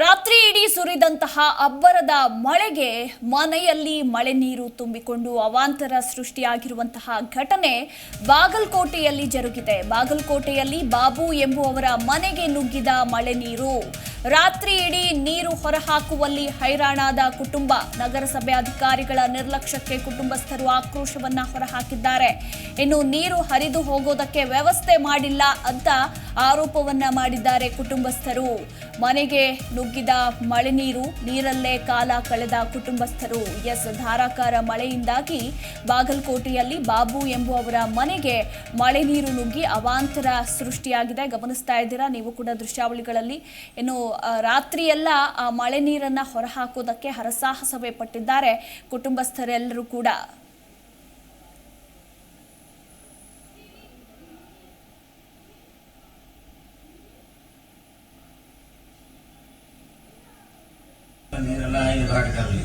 ರಾತ್ರಿ ಇಡೀ ಸುರಿದಂತಹ ಅಬ್ಬರದ ಮಳೆಗೆ ಮನೆಯಲ್ಲಿ ಮಳೆ ನೀರು ತುಂಬಿಕೊಂಡು ಅವಾಂತರ ಸೃಷ್ಟಿಯಾಗಿರುವಂತಹ ಘಟನೆ ಬಾಗಲಕೋಟೆಯಲ್ಲಿ ಜರುಗಿದೆ. ಬಾಗಲಕೋಟೆಯಲ್ಲಿ ಬಾಬು ಎಂಬುವವರ ಮನೆಗೆ ನುಗ್ಗಿದ ಮಳೆ ನೀರು. ರಾತ್ರಿ ಇಡೀ ನೀರು ಹೊರಹಾಕುವಲ್ಲಿ ಹೈರಾಣಾದ ಕುಟುಂಬ, ನಗರಸಭೆ ಅಧಿಕಾರಿಗಳ ನಿರ್ಲಕ್ಷ್ಯಕ್ಕೆ ಕುಟುಂಬಸ್ಥರು ಆಕ್ರೋಶವನ್ನ ಹೊರಹಾಕಿದ್ದಾರೆ. ಇನ್ನು ನೀರು ಹರಿದು ಹೋಗೋದಕ್ಕೆ ವ್ಯವಸ್ಥೆ ಮಾಡಿಲ್ಲ ಅಂತ ಆರೋಪವನ್ನ ಮಾಡಿದ್ದಾರೆ ಕುಟುಂಬಸ್ಥರು. ಮನೆಗೆ ನುಗ್ಗಿದ ಮಳೆ ನೀರು, ನೀರಲ್ಲೇ ಕಾಲ ಕಳೆದ ಕುಟುಂಬಸ್ಥರು. ಎಸ್ ಧಾರಾಕಾರ ಮಳೆಯಿಂದಾಗಿ ಬಾಗಲಕೋಟೆಯಲ್ಲಿ ಬಾಬು ಎಂಬುವವರ ಮನೆಗೆ ಮಳೆ ನೀರು ನುಗ್ಗಿ ಅವಾಂತರ ಸೃಷ್ಟಿಯಾಗಿದೆ. ಗಮನಿಸ್ತಾ ಇದ್ದೀರಾ? ನೀವು ಕೂಡ ದೃಶ್ಯಾವಳಿಗಳಲ್ಲಿ ಇನ್ನು ರಾತ್ರಿಯೆಲ್ಲ ಆ ಮಳೆ ನೀರನ್ನ ಹೊರಹಾಕೋದಕ್ಕೆ ಹರಸಾಹಸವೇ ಪಟ್ಟಿದ್ದಾರೆ ಕುಟುಂಬಸ್ಥರೆಲ್ಲರೂ ಕೂಡ. ನೀರೆಲ್ಲ ಇದಾಗತ್ತಾವ್ರಿ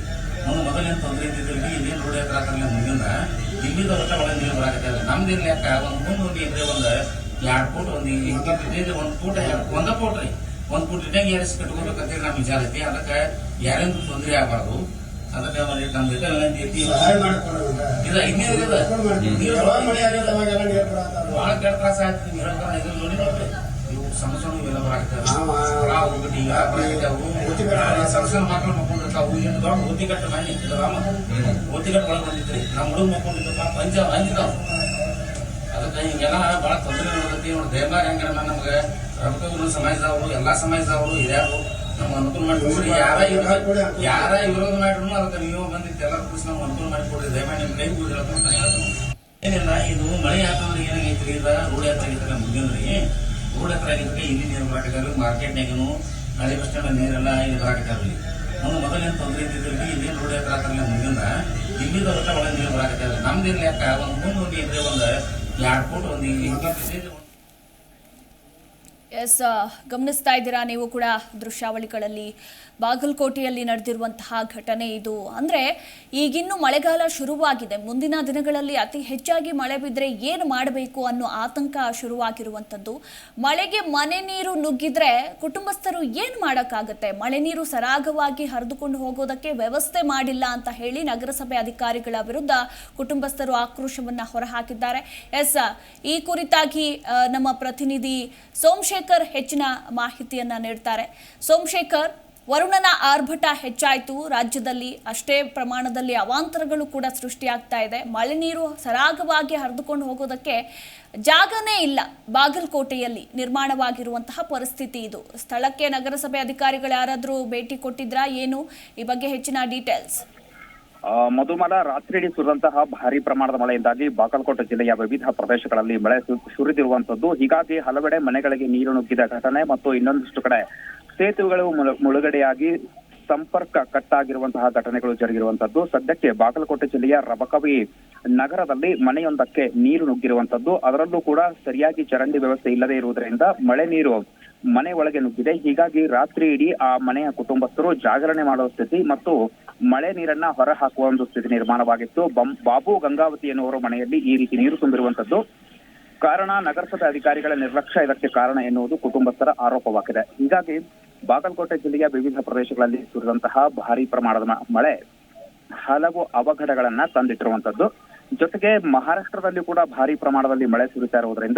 ನಮ್ಮ ಮೊದಲೇನು ತೊಂದರೆ ಇದ್ದಿದ್ರಿ ನೀರು ಹತ್ರ ಮುಂದಿಂದ. ಇಲ್ಲಿಂದ ಒಟ್ಟ ಒಳಗೆ ನೀರು ಬರಾಕತ್ತಾರ ನಮ್ದು ಇರ್ಲಿ ಯಾಕ? ಒಂದು ಮುಂದೆ ಒಂದು ಇದ್ರೆ ಒಂದು ಎರಡು ಫೂಟ್ ಒಂದು ಇದ್ದಿದ್ದು ಒಂದು ಫೂಟ್ ಒಂದ ಫೂಟ್ ರೀ. ಒಂದು ಫೂಟ್ ಇಟ್ಟಂಗೆ ಏರಿಸಿ ಕಟ್ಕೋಬೇಕಂತೇಳಿ ನಮ್ಮ ವಿಚಾರ ಐತಿ. ಅದಕ್ಕೆ ಯಾರಿಂದ ತೊಂದರೆ ಆಗಬಾರ್ದು. ಅದಕ್ಕೆ ನಮ್ದು ಇದು ವಿನಂತಿ ಇದು ಐದ್ನೇದು. ನೀರು ನೀರು. ಭಾಳ ಕೆಟ್ಟ ತ್ರಾಸ ಆಯ್ತು. ನೀವು ಇದು ನೋಡಿ ನೋಡ್ರಿ. ಹೋಗ್ಬಿಟ್ಟು ಈಗ ಬರಾಕತ್ತಾವು ಸಣ್ಣ ಸಣ್ಣ ಮಕ್ಕಳು ಏನು ದೊಡ್ಡ ಓತಿಗಟ್ಟು ಮನೆ ಇದು ರಾಮ ಓತಿಗಟ್ಟು ಒಳಗೆ ಬಂದಿದ್ರಿ ನಮ್ಮ ಹುಡುಗ ಮಕ್ಕೊಂಡಿದ್ದಪ್ಪ ಪಂಚ ಅಂಜಿದಾವ್ ಅದಕ್ಕೆ ಹಿಂಗೆಲ್ಲ ಭಾಳ ತೊಂದರೆ ನೋಡ್ತೈತಿ ನೋಡಿ ದೇವಾರ ಹೆಂಗ ನಮಗೆ? ರಮಕೂರು ಸಮಾಜದವರು ಎಲ್ಲಾ ಸಮಾಜದವರು ಇದ್ಯಾರು? ನಮ್ಗೆ ಅನುಕೂಲ ಮಾಡಿಕೊಡ್ರಿ ಯಾರ ಯಾರ ವಿರೋಧ ಮಾಡಿದ್ರು ಅದಕ್ಕೆ ನೀವು ಬಂದಿತ್ತು ಎಲ್ಲ ಕೂಡಿಸಿ ನಮ್ಗೆ ಅನುಕೂಲ ಮಾಡಿಕೊಡ್ರಿ ದಯಮಾಡಿ ನಿಮ್ಮ ಕೈ ಕೂಡ ಹೇಳ್ತೀನಿ. ಏನಿಲ್ಲ ಇದು ಮಳೆ ಹಾಕಂದ್ರೆ ಏನಾಗೈತ್ರಿ? ಈಗ ರೂಢಿ ಹತ್ರ ಮುಂದಿನ ಮುಗಿದ್ರಿ ರೋಡ್ ಹತ್ರ ಇಲ್ಲಿ ನೀರು ಬರಾಕತ್ತಾರ ಮಾರ್ಕೆಟ್ನಾಗೂ ಹಳೆ ಬಸ್ ಸ್ಟ್ಯಾಂಡ್ ನೀರೆಲ್ಲ ಇದು ಬರಾಕತ್ತಾರ್ರಿ ನಮ್ಮ ಮೊದಲೇನು ತೊಂದರೆ ಇದ್ದಿದ್ದೀವಿ ಇಲ್ಲಿ ರೋಡ್ ಹತ್ರ ಮುಗಿಂದ ಇಲ್ಲಿಂದ ಒಳಗೆ ನೀರು ಬರಾಕತ್ತಾರೆ ನಮ್ದು ಇರ್ಲಿ ಯಾಕ, ಒಂದು ಮುಂದೆ ಒಂದು ಇದ್ರೆ ಒಂದು ಎರಡು ಫೂಟ್ ಒಂದು ಎಸ್ ಗಮನಿಸ್ತಾ ಇದ್ದೀರಾ ನೀವು ಕೂಡ ದೃಶ್ಯಾವಳಿಗಳಲ್ಲಿ? ಬಾಗಲಕೋಟೆಯಲ್ಲಿ ನಡೆದಿರುವಂತಹ ಘಟನೆ ಇದು. ಅಂದರೆ ಈಗಿನ್ನೂ ಮಳೆಗಾಲ ಶುರುವಾಗಿದೆ. ಮುಂದಿನ ದಿನಗಳಲ್ಲಿ ಅತಿ ಹೆಚ್ಚಾಗಿ ಮಳೆ ಬಿದ್ದರೆ ಏನು ಮಾಡಬೇಕು ಅನ್ನೋ ಆತಂಕ ಶುರುವಾಗಿರುವಂಥದ್ದು. ಮಳೆಗೆ ಮನೆ ನೀರು ನುಗ್ಗಿದ್ರೆ ಕುಟುಂಬಸ್ಥರು ಏನು ಮಾಡೋಕ್ಕಾಗುತ್ತೆ? ಮಳೆ ನೀರು ಸರಾಗವಾಗಿ ಹರಿದುಕೊಂಡು ಹೋಗೋದಕ್ಕೆ ವ್ಯವಸ್ಥೆ ಮಾಡಿಲ್ಲ ಅಂತ ಹೇಳಿ ನಗರಸಭೆ ಅಧಿಕಾರಿಗಳ ವಿರುದ್ಧ ಕುಟುಂಬಸ್ಥರು ಆಕ್ರೋಶವನ್ನ ಹೊರಹಾಕಿದ್ದಾರೆ. ಎಸ್ ಈ ಕುರಿತಾಗಿ ನಮ್ಮ ಪ್ರತಿನಿಧಿ ಸೋಮಶೇಖರ್ ಹೆಚ್ಚಿನ ಮಾಹಿತಿಯನ್ನ ನೀಡ್ತಾರೆ. ಸೋಮಶೇಖರ್ ವರುಣನ ಆರ್ಭಟ ಹೆಚ್ಚಾಯಿತು. ರಾಜ್ಯದಲ್ಲಿ ಅಷ್ಟೇ ಪ್ರಮಾಣದಲ್ಲಿ ಅವಾಂತರಗಳು ಕೂಡ ಸೃಷ್ಟಿಯಾಗ್ತಾ ಇದೆ. ಮಳೆ ನೀರು ಸರಾಗವಾಗಿ ಹರಿದುಕೊಂಡು ಹೋಗೋದಕ್ಕೆ ಜಾಗನೇ ಇಲ್ಲ. ಬಾಗಲಕೋಟೆಯಲ್ಲಿ ನಿರ್ಮಾಣವಾಗಿರುವಂತಹ ಪರಿಸ್ಥಿತಿ ಇದು. ಸ್ಥಳಕ್ಕೆ ನಗರಸಭೆ ಅಧಿಕಾರಿಗಳು ಯಾರಾದರೂ ಭೇಟಿ ಕೊಟ್ಟಿದ್ರಾ, ಏನು? ಈ ಬಗ್ಗೆ ಹೆಚ್ಚಿನ ಡೀಟೇಲ್ಸ್ ಮಧುಮಲ ರಾತ್ರಿಯಿಡೀ ಸುರಿದಂತಹ ಭಾರಿ ಪ್ರಮಾಣದ ಮಳೆಯಿಂದಾಗಿ ಬಾಗಲಕೋಟೆ ಜಿಲ್ಲೆಯ ವಿವಿಧ ಪ್ರದೇಶಗಳಲ್ಲಿ ಮಳೆ ಸುರಿದಿರುವಂತದ್ದು ಹೀಗಾಗಿ ಹಲವೆಡೆ ಮನೆಗಳಿಗೆ ನೀರು ನುಗ್ಗಿದ ಘಟನೆ ಮತ್ತು ಇನ್ನೊಂದಿಷ್ಟು ಕಡೆ ಸೇತುವೆಗಳು ಮುಳು- ಮುಳುಗಡೆಯಾಗಿ ಸಂಪರ್ಕ ಕಟ್ಟಾಗಿರುವಂತಹ ಘಟನೆಗಳು ಜರುಗಿರುವಂತದ್ದು ಸದ್ಯಕ್ಕೆ ಬಾಗಲಕೋಟೆ ಜಿಲ್ಲೆಯ ರಬಕವಿ ನಗರದಲ್ಲಿ ಮನೆಯೊಂದಕ್ಕೆ ನೀರು ನುಗ್ಗಿರುವಂತದ್ದು ಅದರಲ್ಲೂ ಕೂಡ ಸರಿಯಾಗಿ ಚರಂಡಿ ವ್ಯವಸ್ಥೆ ಇಲ್ಲದೆ ಇರುವುದರಿಂದ ಮಳೆ ನೀರು ಮನೆ ಒಳಗೆ ನುಗ್ಗಿದೆ. ಹೀಗಾಗಿ ರಾತ್ರಿ ಇಡೀ ಆ ಮನೆಯ ಕುಟುಂಬಸ್ಥರು ಜಾಗರಣೆ ಮಾಡುವ ಸ್ಥಿತಿ ಮತ್ತು ಮಳೆ ನೀರನ್ನ ಹೊರ ಹಾಕುವ ಒಂದು ಸ್ಥಿತಿ ನಿರ್ಮಾಣವಾಗಿತ್ತು. ಬಾಬು ಗಂಗಾವತಿ ಎನ್ನುವರ ಮನೆಯಲ್ಲಿ ಈ ರೀತಿ ನೀರು ತುಂಬಿರುವಂತದ್ದು. ಕಾರಣ, ನಗರಸಭೆ ಅಧಿಕಾರಿಗಳ ನಿರ್ಲಕ್ಷ್ಯ ಇದಕ್ಕೆ ಕಾರಣ ಎನ್ನುವುದು ಕುಟುಂಬಸ್ಥರ ಆರೋಪವಾಗಿದೆ. ಹೀಗಾಗಿ ಬಾಗಲಕೋಟೆ ಜಿಲ್ಲೆಯ ವಿವಿಧ ಪ್ರದೇಶಗಳಲ್ಲಿ ಸುರಿದಂತಹ ಭಾರಿ ಪ್ರಮಾಣದ ಮಳೆ ಹಲವು ಅವಘಡಗಳನ್ನ ತಂದಿಟ್ಟಿರುವಂತದ್ದು. ಜೊತೆಗೆ ಮಹಾರಾಷ್ಟ್ರದಲ್ಲಿ ಕೂಡ ಭಾರಿ ಪ್ರಮಾಣದಲ್ಲಿ ಮಳೆ ಸುರಿತಾ ಇರುವುದರಿಂದ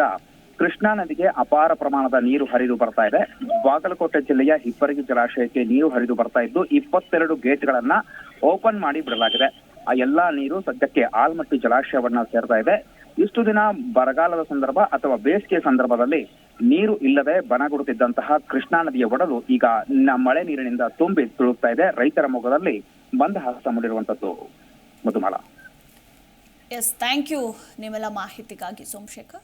ಕೃಷ್ಣಾ ನದಿಗೆ ಅಪಾರ ಪ್ರಮಾಣದ ನೀರು ಹರಿದು ಬರ್ತಾ ಇದೆ. ಬಾಗಲಕೋಟೆ ಜಿಲ್ಲೆಯ ಹಿಪ್ಪರಗಿ ಜಲಾಶಯಕ್ಕೆ ನೀರು ಹರಿದು ಬರ್ತಾ ಇದ್ದು, ಇಪ್ಪತ್ತೆರಡು ಗೇಟ್ಗಳನ್ನ ಓಪನ್ ಮಾಡಿ ಬಿಡಲಾಗಿದೆ. ಆ ಎಲ್ಲಾ ನೀರು ಸದ್ಯಕ್ಕೆ ಆಲ್ಮಟ್ಟಿ ಜಲಾಶಯವನ್ನ ಸೇರ್ತಾ ಇದೆ. ಇಷ್ಟು ದಿನ ಬರಗಾಲದ ಸಂದರ್ಭ ಅಥವಾ ಬೇಸಿಗೆ ಸಂದರ್ಭದಲ್ಲಿ ನೀರು ಇಲ್ಲದೆ ಬನಗುಡುತ್ತಿದ್ದಂತಹ ಕೃಷ್ಣಾ ನದಿಯ ಒಡಲು ಈಗ ಮಳೆ ನೀರಿನಿಂದ ತುಂಬಿ ತುಳುಕ್ತಾ ಇದೆ. ರೈತರ ಮೊಗದಲ್ಲಿ ಮಂದಹಾಸ ಮೂಡಿರುವಂತದ್ದು. ಮಧುಮಾಲ. ಎಸ್ ಥ್ಯಾಂಕ್ ಯು ನಿಮ್ಮೆಲ್ಲ ಮಾಹಿತಿಗಾಗಿ ಸೋಮಶೇಖರ್.